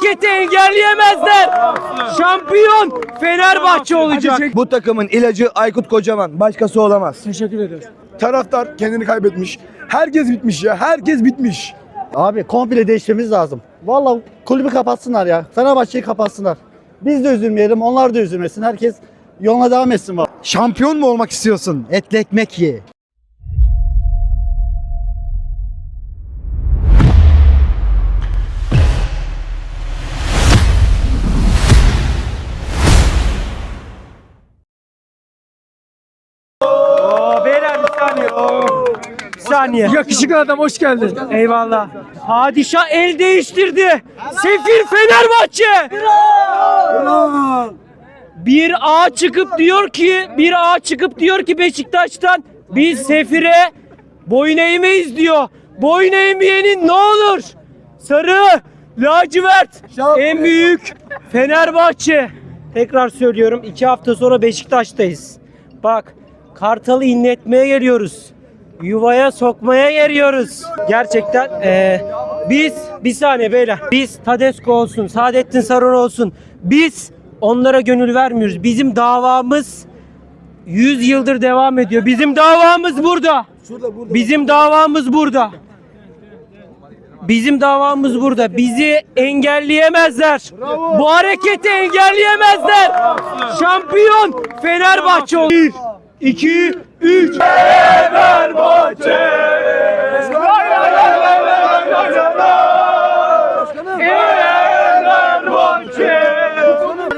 hareketi engelleyemezler. Şampiyon Fenerbahçe olacak. Bu takımın ilacı Aykut Kocaman. Başkası olamaz. Teşekkür ederiz. Taraftar kendini kaybetmiş. Herkes bitmiş ya. Herkes bitmiş. Abi komple değişmemiz lazım. Vallahi kulübü kapatsınlar ya. Fenerbahçe'yi kapatsınlar. Biz de üzülmeyelim, onlar da üzülmesin. Herkes yoluna devam etsin. vallahi. Şampiyon mu olmak istiyorsun? Etli ekmek ye. Saniye. Yakışıklı adam hoş geldin. Eyvallah. Padişah el değiştirdi. Sefir Fenerbahçe. Bir ağa çıkıp diyor ki, bir ağa çıkıp diyor ki Beşiktaş'tan biz Sefir'e boyun eğmeyiz diyor. Boyun eğmeyenin ne olur? Sarı, lacivert, en büyük Fenerbahçe. Tekrar söylüyorum iki hafta sonra Beşiktaş'tayız. Bak Kartal'ı inletmeye geliyoruz. Yuvaya sokmaya geliyoruz. Gerçekten eee, biz bir saniye beyler. Biz Tedesco olsun, Saadettin Saran olsun. Biz onlara gönül vermiyoruz. Bizim davamız 100 yıldır devam ediyor. Bizim davamız burada. Bizim davamız burada. Bizim davamız burada. Bizi engelleyemezler. Bu hareketi engelleyemezler. Şampiyon Fenerbahçe olur. 1 2 3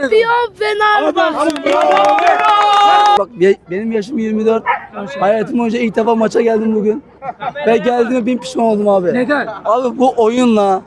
Şampiyon Fenerbahçe. Bak be- benim yaşım 24. Hayatım boyunca ilk defa maça geldim bugün. Ve geldiğime bin pişman oldum abi. Neden? Abi bu oyunla,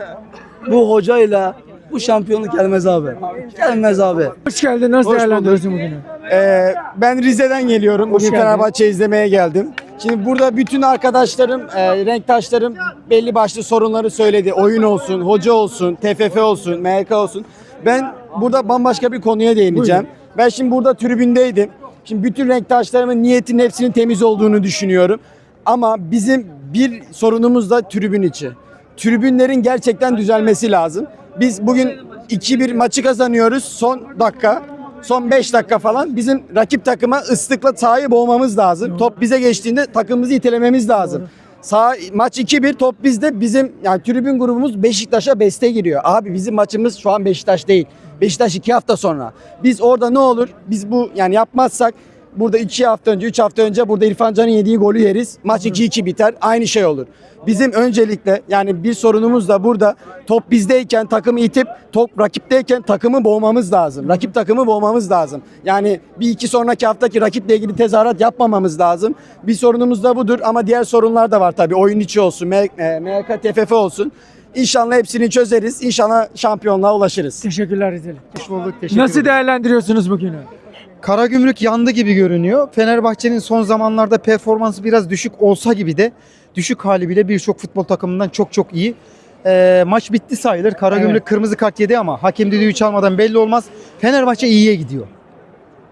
bu hocayla bu şampiyonluk gelmez abi. Gelmez abi. Hoş geldin. Nasıl değerlendiriyorsun bugünü? Ee, ben Rize'den geliyorum. Bugün geldin. Fenerbahçe izlemeye geldim. Şimdi burada bütün arkadaşlarım, e, renktaşlarım belli başlı sorunları söyledi. Oyun olsun, hoca olsun, TFF olsun, MHK olsun. Ben burada bambaşka bir konuya değineceğim. Ben şimdi burada tribündeydim. Şimdi bütün renktaşlarımın niyetinin hepsinin temiz olduğunu düşünüyorum. Ama bizim bir sorunumuz da tribün içi. Tribünlerin gerçekten düzelmesi lazım. Biz bugün 2-1 maçı kazanıyoruz son dakika. Son 5 dakika falan bizim rakip takıma ıslıkla sahayı boğmamız lazım. Top bize geçtiğinde takımımızı itelememiz lazım. Sağ maç 2-1 top bizde bizim yani tribün grubumuz Beşiktaş'a beste giriyor. Abi bizim maçımız şu an Beşiktaş değil. Beşiktaş 2 hafta sonra. Biz orada ne olur? Biz bu yani yapmazsak burada 2 hafta önce 3 hafta önce burada İrfan Can'ın yediği golü yeriz. Maç 2-2 biter. Aynı şey olur. Bizim öncelikle yani bir sorunumuz da burada top bizdeyken takımı itip top rakipteyken takımı boğmamız lazım. Rakip takımı boğmamız lazım. Yani bir iki sonraki haftaki rakiple ilgili tezahürat yapmamamız lazım. Bir sorunumuz da budur ama diğer sorunlar da var tabii. Oyun içi olsun, M- e, MHK, TFF olsun. İnşallah hepsini çözeriz. İnşallah şampiyonluğa ulaşırız. Teşekkürler Rizeli. Hoş bulduk. Teşekkür Nasıl ederim. değerlendiriyorsunuz bugünü? Karagümrük yandı gibi görünüyor. Fenerbahçe'nin son zamanlarda performansı biraz düşük olsa gibi de düşük hali bile birçok futbol takımından çok çok iyi. Ee, maç bitti sayılır. Karagümrük Evet. kırmızı kart yedi ama hakem düdüğü çalmadan belli olmaz. Fenerbahçe iyiye gidiyor.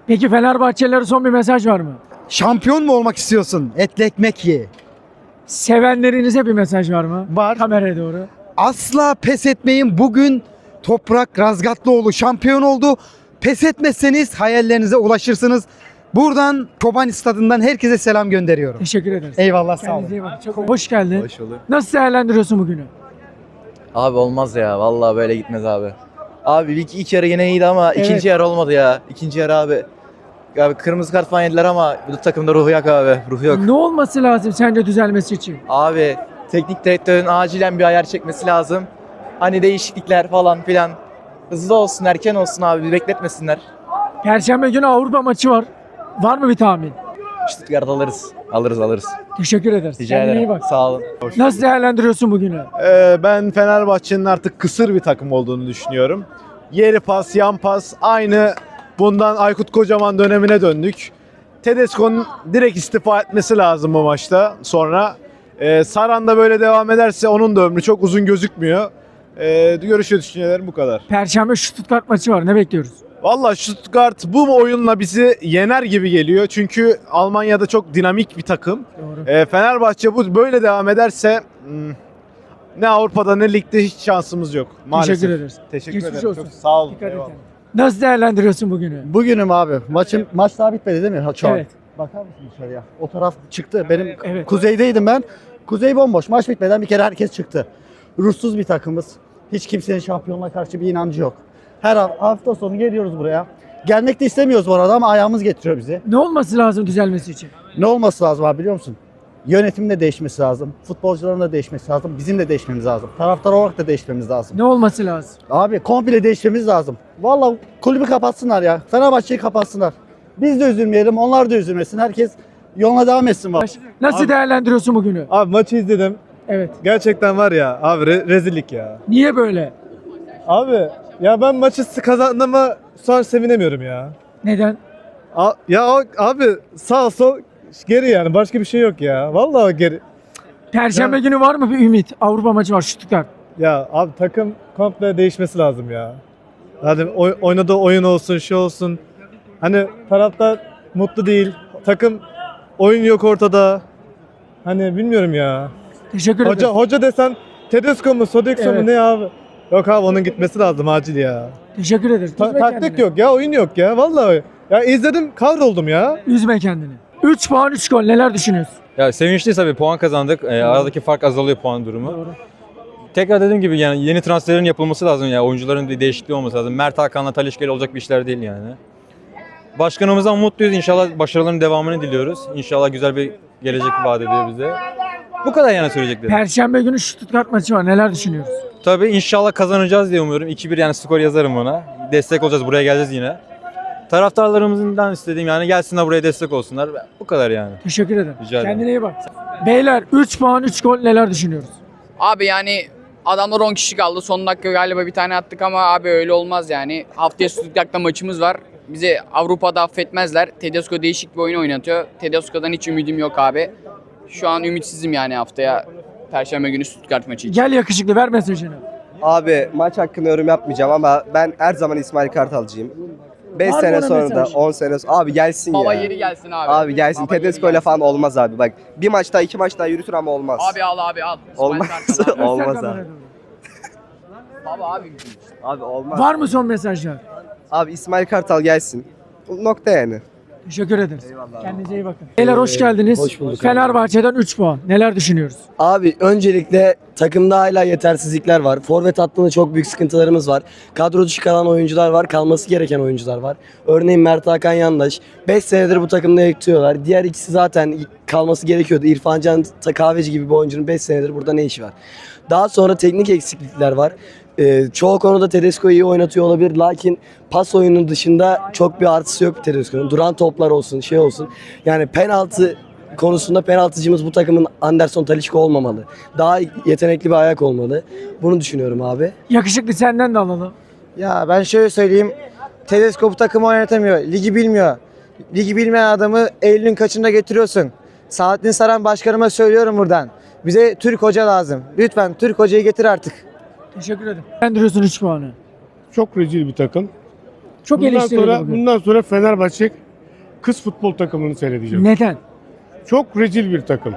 Peki Fenerbahçelilere son bir mesaj var mı? Şampiyon mu olmak istiyorsun? Etli ekmek ye. Sevenlerinize bir mesaj var mı? Var. Kameraya doğru. Asla pes etmeyin. Bugün Toprak Razgatlıoğlu şampiyon oldu. Pes etmezseniz hayallerinize ulaşırsınız. Buradan Çoban Stadı'ndan herkese selam gönderiyorum. Teşekkür ederiz. Eyvallah sağ olun. Kendinize iyi bakın. Çok hoş geldin. Hoş bulduk. Nasıl değerlendiriyorsun bugünü? Abi olmaz ya. Vallahi böyle gitmez abi. Abi ilk, ilk yarı yine iyiydi ama Evet. ikinci yarı olmadı ya. İkinci yarı abi. Abi kırmızı kart falan yediler ama bu takımda ruhu yok abi. Ruhu yok. Ne olması lazım sence düzelmesi için? Abi teknik direktörün acilen bir ayar çekmesi lazım. Hani değişiklikler falan filan. Hızlı olsun, erken olsun abi. Bir bekletmesinler. Perşembe günü Avrupa maçı var. Var mı bir tahmin? Stuttgart alırız. Alırız alırız. Teşekkür ederiz. Rica Kendine iyi ederim. bak. Sağ olun. Nasıl değerlendiriyorsun bugünü? Ee, ben Fenerbahçe'nin artık kısır bir takım olduğunu düşünüyorum. Yeri pas, yan pas aynı bundan Aykut Kocaman dönemine döndük. Tedesco'nun direkt istifa etmesi lazım bu maçta sonra. Ee, Saran da böyle devam ederse onun da ömrü çok uzun gözükmüyor. Ee, görüş ve düşüncelerim bu kadar. Perşembe Stuttgart maçı var. Ne bekliyoruz? Valla Stuttgart bu oyunla bizi yener gibi geliyor. Çünkü Almanya'da çok dinamik bir takım. Doğru. Ee, Fenerbahçe bu böyle devam ederse hmm, ne Avrupa'da ne ligde hiç şansımız yok maalesef. Teşekkür ederiz. Teşekkür Geçmiş ederim. olsun. Çok sağ olun. Dikkat Eyvallah. Nasıl değerlendiriyorsun bugünü? Bugünüm abi. Maçım maç daha bitmedi değil mi? Ha, şu an. Evet. Bakar mısın dışarıya? O taraf çıktı. Benim Evet. kuzeydeydim ben. Kuzey bomboş. Maç bitmeden bir kere herkes çıktı. Ruhsuz bir takımız. Hiç kimsenin şampiyonluğa karşı bir inancı yok. Her ha- hafta sonu geliyoruz buraya. Gelmek de istemiyoruz bu arada ama ayağımız getiriyor bizi. Ne olması lazım düzelmesi için? Ne olması lazım abi biliyor musun? Yönetimin de değişmesi lazım. Futbolcuların da değişmesi lazım. Bizim de değişmemiz lazım. Taraftar olarak da değişmemiz lazım. Ne olması lazım? Abi komple değişmemiz lazım. Vallahi kulübü kapatsınlar ya. Fenerbahçe'yi kapatsınlar. Biz de üzülmeyelim, onlar da üzülmesin. Herkes yoluna devam etsin. Bak. Nasıl değerlendiriyorsun bugünü? Abi maçı izledim. Evet. Gerçekten var ya abi re- rezillik ya. Niye böyle? Abi ya ben maçı kazandığıma şu an sevinemiyorum ya. Neden? A- ya o- abi sağ sol geri yani başka bir şey yok ya. Vallahi geri. Perşembe günü var mı bir ümit? Avrupa maçı var Stuttgart. Ya abi takım komple değişmesi lazım ya. Hadi oy- oynadığı oyun olsun, şu olsun. Hani taraftar mutlu değil. Takım oyun yok ortada. Hani bilmiyorum ya. Teşekkür Hoca ederim. hoca desen Tedesco mu, Sodexo Evet. mu ne abi? Yok abi onun gitmesi lazım acil ya. Teşekkür ederim. Ta- Üzme taktik kendini. yok ya, oyun yok ya vallahi. Ya izledim kahroldum ya. Üzme kendini. 3 puan 3 gol neler düşünüyorsun? Ya sevinçliyiz tabii puan kazandık. Ee, aradaki fark azalıyor puan durumu. Doğru. Tekrar dediğim gibi yani yeni transferlerin yapılması lazım ya. Oyuncuların bir değişikliği olması lazım. Mert Hakan'la Talişka'yla olacak bir işler değil yani. Başkanımızdan mutluyuz. İnşallah başarıların devamını diliyoruz. İnşallah güzel bir gelecek vaat ediyor bize. Bu kadar yani söyleyeceklerim. Perşembe günü Stuttgart maçı var. Neler düşünüyoruz? Tabii inşallah kazanacağız diye umuyorum. 2-1 yani skor yazarım ona. Destek olacağız. Buraya geleceğiz yine. Taraftarlarımızdan istediğim yani gelsinler buraya destek olsunlar. Bu kadar yani. Teşekkür ederim. Rica ederim. Kendine iyi bak. Beyler 3 puan 3 gol neler düşünüyoruz? Abi yani adamlar 10 kişi kaldı. Son dakika galiba bir tane attık ama abi öyle olmaz yani. Haftaya Stuttgart'ta maçımız var. Bizi Avrupa'da affetmezler. Tedesco değişik bir oyun oynatıyor. Tedesco'dan hiç ümidim yok abi. Şu an ümitsizim yani haftaya. Perşembe günü Stuttgart maçı için. Gel yakışıklı ver mesajını. Abi maç hakkında yorum yapmayacağım ama ben her zaman İsmail Kartalcıyım. 5 Var mı sene sonra da mesaj? 10 sene sonra abi gelsin Baba ya. yeri gelsin abi. Abi gelsin Baba Tedesco ile falan olmaz abi bak. Bir maç daha iki maç daha yürütür ama olmaz. Abi al abi al. İsmail Olmaz. Kartal abi. Olmaz abi. Baba abi. Abi olmaz. Var mı son mesajlar? Abi İsmail Kartal gelsin. Nokta yani. Teşekkür ederiz. Kendinize iyi bakın. Beyler hoş geldiniz. hoş bulduk. Fenerbahçe'den 3 puan. Neler düşünüyoruz? Abi öncelikle takımda hala yetersizlikler var. Forvet hattında çok büyük sıkıntılarımız var. Kadro dışı kalan oyuncular var. Kalması gereken oyuncular var. Örneğin Mert Hakan Yandaş. 5 senedir bu takımda yıkıyorlar. Diğer ikisi zaten kalması gerekiyordu. İrfan Can Kahveci gibi bir oyuncunun 5 senedir burada ne işi var? Daha sonra teknik eksiklikler var. Ee, çoğu konuda Tedesco iyi oynatıyor olabilir. Lakin pas oyunu dışında çok bir artısı yok Tedesco'nun. Duran toplar olsun, şey olsun. Yani penaltı konusunda penaltıcımız bu takımın Anderson Talisca olmamalı. Daha yetenekli bir ayak olmalı. Bunu düşünüyorum abi. Yakışıklı senden de alalım. Ya ben şöyle söyleyeyim. Tedesco bu takımı oynatamıyor. Ligi bilmiyor. Ligi bilmeyen adamı Eylül'ün kaçında getiriyorsun. Saadettin Saran başkanıma söylüyorum buradan. Bize Türk hoca lazım. Lütfen Türk hocayı getir artık. Teşekkür ederim. Değerlendiriyorsun 3 puanı. Çok rezil bir takım. Çok bundan sonra, bugün. bundan sonra Fenerbahçe kız futbol takımını seyredeceğim. Neden? Çok rezil bir takım.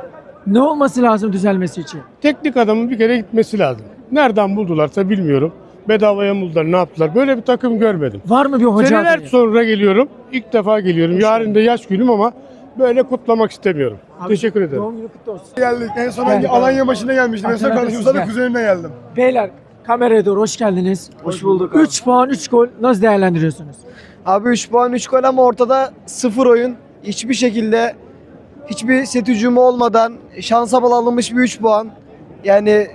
Ne olması lazım düzelmesi için? Teknik adamın bir kere gitmesi lazım. Nereden buldularsa bilmiyorum. Bedavaya buldular ne yaptılar. Böyle bir takım görmedim. Var mı bir hoca Seneler adayı? sonra geliyorum. İlk defa geliyorum. Hoş Yarın da yaş günüm ama böyle kutlamak istemiyorum. Abi, Teşekkür ederim. Doğum günü kutlu olsun. Geldik. En son. Alanya başına gelmiştim. En son kardeşimizle de kuzenimle geldim. Beyler kameraya doğru hoş geldiniz. Hoş bulduk 3 puan 3 gol nasıl değerlendiriyorsunuz? Abi 3 puan 3 gol ama ortada 0 oyun. Hiçbir şekilde hiçbir set hücumu olmadan şansa bal alınmış bir 3 puan. Yani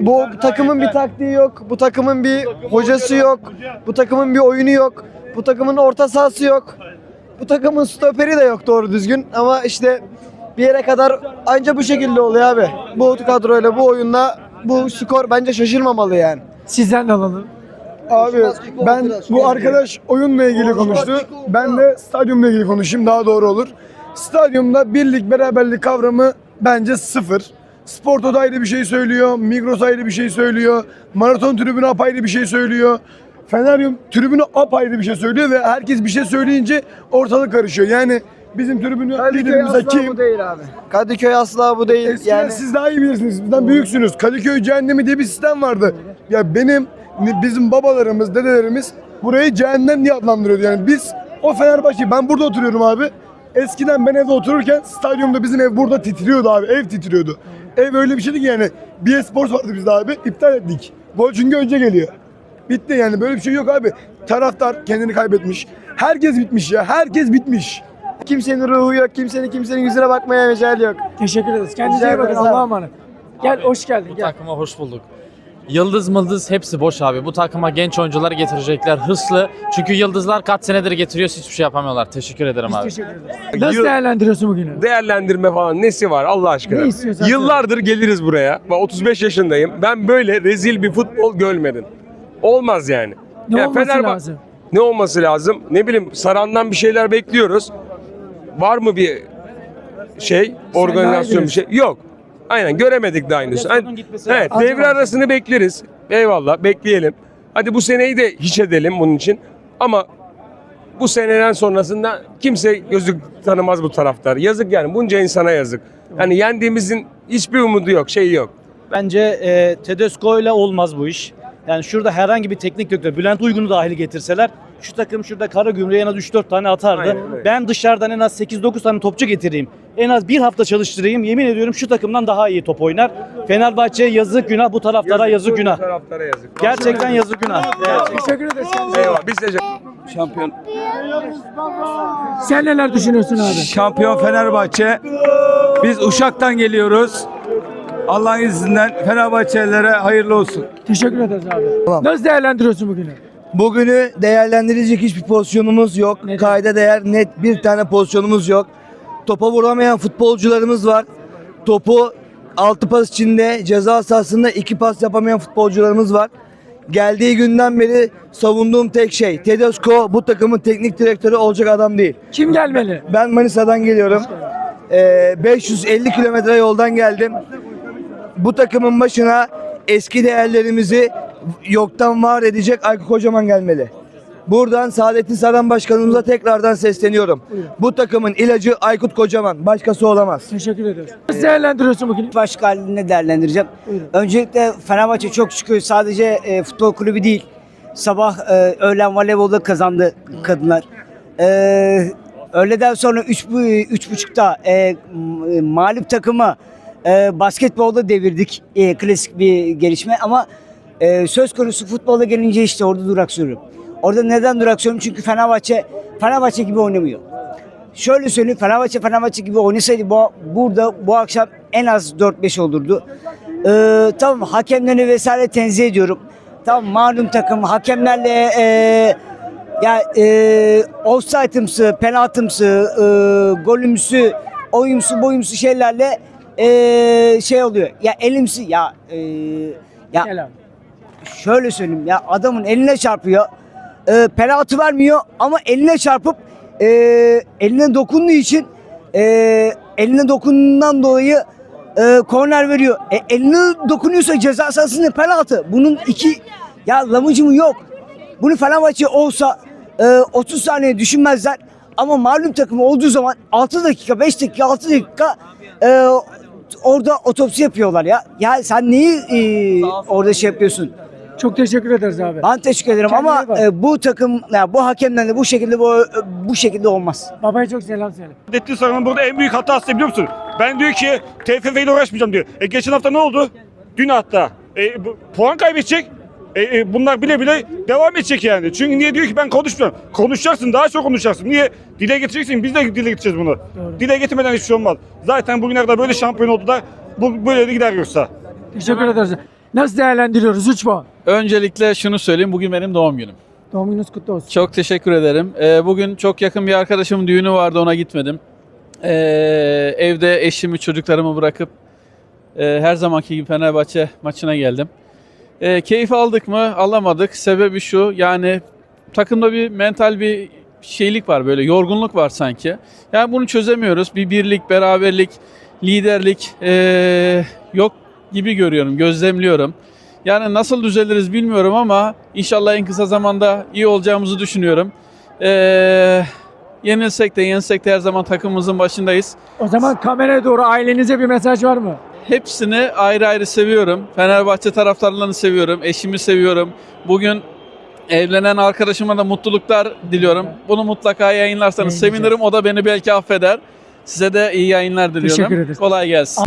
bu takımın bir taktiği yok. Bu takımın bir hocası yok. Bu takımın bir oyunu yok. Bu takımın orta sahası yok. Bu takımın stoperi de yok doğru düzgün. Ama işte bir yere kadar anca bu şekilde oluyor abi. Bu kadroyla, bu oyunla bu skor bence şaşırmamalı yani. Sizden de alalım. Abi ben bu arkadaş oyunla ilgili konuştu. Ben de stadyumla ilgili konuşayım daha doğru olur. Stadyumda birlik beraberlik kavramı bence sıfır. Sporto da ayrı bir şey söylüyor. Migros ayrı bir şey söylüyor. Maraton tribünü apayrı bir şey söylüyor. Feneryum tribünü apayrı bir şey söylüyor ve herkes bir şey söyleyince ortalık karışıyor. Yani Bizim tribünü Kadıköy liderimize asla kim? bu değil abi. Kadıköy asla bu değil. Eskiden yani siz daha iyi bilirsiniz. Bizden büyüksünüz. Kadıköy cehennemi diye bir sistem vardı. Ya benim bizim babalarımız, dedelerimiz burayı cehennem diye adlandırıyordu. Yani biz o Fenerbahçe ben burada oturuyorum abi. Eskiden ben evde otururken stadyumda bizim ev burada titriyordu abi. Ev titriyordu. Ev öyle bir şeydi ki yani. Bir spor vardı bizde abi. iptal ettik. Gol çünkü önce geliyor. Bitti yani böyle bir şey yok abi. Taraftar kendini kaybetmiş. Herkes bitmiş ya. Herkes bitmiş. Kimsenin ruhu yok. Kimsenin kimsenin yüzüne bakmaya mecali yok. Teşekkür ederiz. Kendinize Rica iyi bakın. ederiz abi. Allah'a emanet. Gel hoş geldin. Gel. takıma hoş bulduk. Yıldız mıldız hepsi boş abi. Bu takıma genç oyuncular getirecekler. Hırslı. Çünkü yıldızlar kaç senedir getiriyor hiçbir şey yapamıyorlar. Teşekkür ederim abi. Teşekkür ederiz. Nasıl değerlendiriyorsun bugünü? Değerlendirme falan nesi var Allah aşkına? Ne istiyorsan Yıllardır geliriz buraya. Ben 35 yaşındayım. Ben böyle rezil bir futbol görmedim. Olmaz yani. Ne Ya olması Fenerbahçe- lazım? Ne olması lazım? Ne bileyim Saran'dan bir şeyler bekliyoruz. Var mı bir şey, organizasyon bir şey? Yok. Aynen göremedik daha henüz. Hani- evet, devre arasını bekleriz. Eyvallah, bekleyelim. Hadi bu seneyi de hiç edelim bunun için. Ama bu seneden sonrasında kimse gözü tanımaz bu taraftar. Yazık yani bunca insana yazık. Hani yendiğimizin hiçbir umudu yok, şeyi yok. Bence e, Tedesco ile olmaz bu iş. Yani şurada herhangi bir teknik direktör, Bülent Uygun'u dahil getirseler şu takım şurada Karagümrük'e en az 3-4 tane atardı. Aynen öyle. Ben dışarıdan en az 8-9 tane topçu getireyim. En az bir hafta çalıştırayım. Yemin ediyorum şu takımdan daha iyi top oynar. Fenerbahçe yazık günah, bu taraftara yazık, bu günah. Taraftara yazık. Gerçekten yazık günah. Teşekkür ederiz. Eyvallah. Biz de Şampiyon. Sen neler düşünüyorsun abi? Şampiyon Fenerbahçe. Biz Uşak'tan geliyoruz. Allah'ın izniyle Fenerbahçelilere hayırlı olsun. Teşekkür ederiz abi. Nasıl değerlendiriyorsun bugünü? Bugünü değerlendirecek hiçbir pozisyonumuz yok. Neden? Kayda değer net bir tane pozisyonumuz yok. Topa vuramayan futbolcularımız var. Topu altı pas içinde ceza sahasında iki pas yapamayan futbolcularımız var. Geldiği günden beri savunduğum tek şey Tedesco bu takımın teknik direktörü olacak adam değil. Kim gelmeli? Ben Manisa'dan geliyorum. Ee, 550 kilometre yoldan geldim. Bu takımın başına eski değerlerimizi yoktan var edecek Aykut Kocaman gelmeli. Buradan Saadettin Saran Başkanımıza tekrardan sesleniyorum. Bu takımın ilacı Aykut Kocaman. Başkası olamaz. Teşekkür ederiz. Nasıl değerlendiriyorsun bugünü? Başka halinde değerlendireceğim. Buyurun. Öncelikle Fenerbahçe çok şükür sadece e, futbol kulübü değil. Sabah e, öğlen voleybolda kazandı kadınlar. E, öğleden sonra 3 üç buçukta e, m- mağlup takımı e, basketbolda devirdik. E, klasik bir gelişme ama e, söz konusu futbola gelince işte orada duraksıyorum. Orada neden duraksıyorum? Çünkü Fenerbahçe Fenerbahçe gibi oynamıyor. Şöyle söyleyeyim Fenerbahçe Fenerbahçe gibi oynasaydı bu, burada bu akşam en az 4-5 olurdu. Ee, tamam hakemleri vesaire tenzih ediyorum. Tamam malum takım hakemlerle e, ya e, offside'ımsı, penaltımsı, e, golümsü, oyumsu, boyumsu şeylerle e, şey oluyor. Ya elimsi ya e, ya Gel abi. Şöyle söyleyeyim ya adamın eline çarpıyor. E, penaltı vermiyor ama eline çarpıp e, eline dokunduğu için e, eline dokunduğundan dolayı e, korner veriyor. E, eline dokunuyorsa ceza sahasında penaltı. Bunun iki ya lamıcımı yok. Bunu Fenerbahçe olsa e, 30 saniye düşünmezler. Ama malum takım olduğu zaman 6 dakika, 5 dakika, 6 dakika e, orada otopsi yapıyorlar ya. Ya sen neyi e, orada şey yapıyorsun? Çok teşekkür ederiz abi. Ben teşekkür ederim Kendine ama e, bu takım ya bu hakemlerle bu şekilde bu bu şekilde olmaz. Babaya çok selam söyle. Saadettin Saran'ın burada en büyük hatası biliyor musun? Ben diyor ki TFF ile uğraşmayacağım diyor. E geçen hafta ne oldu? Dün hatta. E, bu- puan kaybedecek. E, e, bunlar bile bile devam edecek yani. Çünkü niye diyor ki ben konuşmuyorum. Konuşacaksın daha çok konuşacaksın. Niye? Dile getireceksin biz de dile getireceğiz bunu. Dile getirmeden hiçbir şey olmaz. Zaten bugüne kadar böyle şampiyon oldu da bu böyle de gider yoksa. Teşekkür ederiz. Nasıl değerlendiriyoruz 3 puan? Öncelikle şunu söyleyeyim. Bugün benim doğum günüm. Doğum gününüz kutlu olsun. Çok teşekkür ederim. Ee, bugün çok yakın bir arkadaşımın düğünü vardı ona gitmedim. Ee, evde eşimi çocuklarımı bırakıp e, her zamanki gibi Fenerbahçe maçına geldim. Ee, keyif aldık mı? Alamadık. Sebebi şu yani takımda bir mental bir şeylik var böyle yorgunluk var sanki. Yani bunu çözemiyoruz. Bir birlik, beraberlik, liderlik ee, yok gibi görüyorum, gözlemliyorum. Yani nasıl düzeliriz bilmiyorum ama inşallah en kısa zamanda iyi olacağımızı düşünüyorum. Ee, Yenilsek de yensek de her zaman takımımızın başındayız. O zaman kameraya doğru ailenize bir mesaj var mı? Hepsini ayrı ayrı seviyorum. Fenerbahçe taraftarlarını seviyorum. Eşimi seviyorum. Bugün evlenen arkadaşıma da mutluluklar diliyorum. Bunu mutlaka yayınlarsanız sevinirim. O da beni belki affeder. Size de iyi yayınlar diliyorum. Teşekkür ederiz. Kolay gelsin.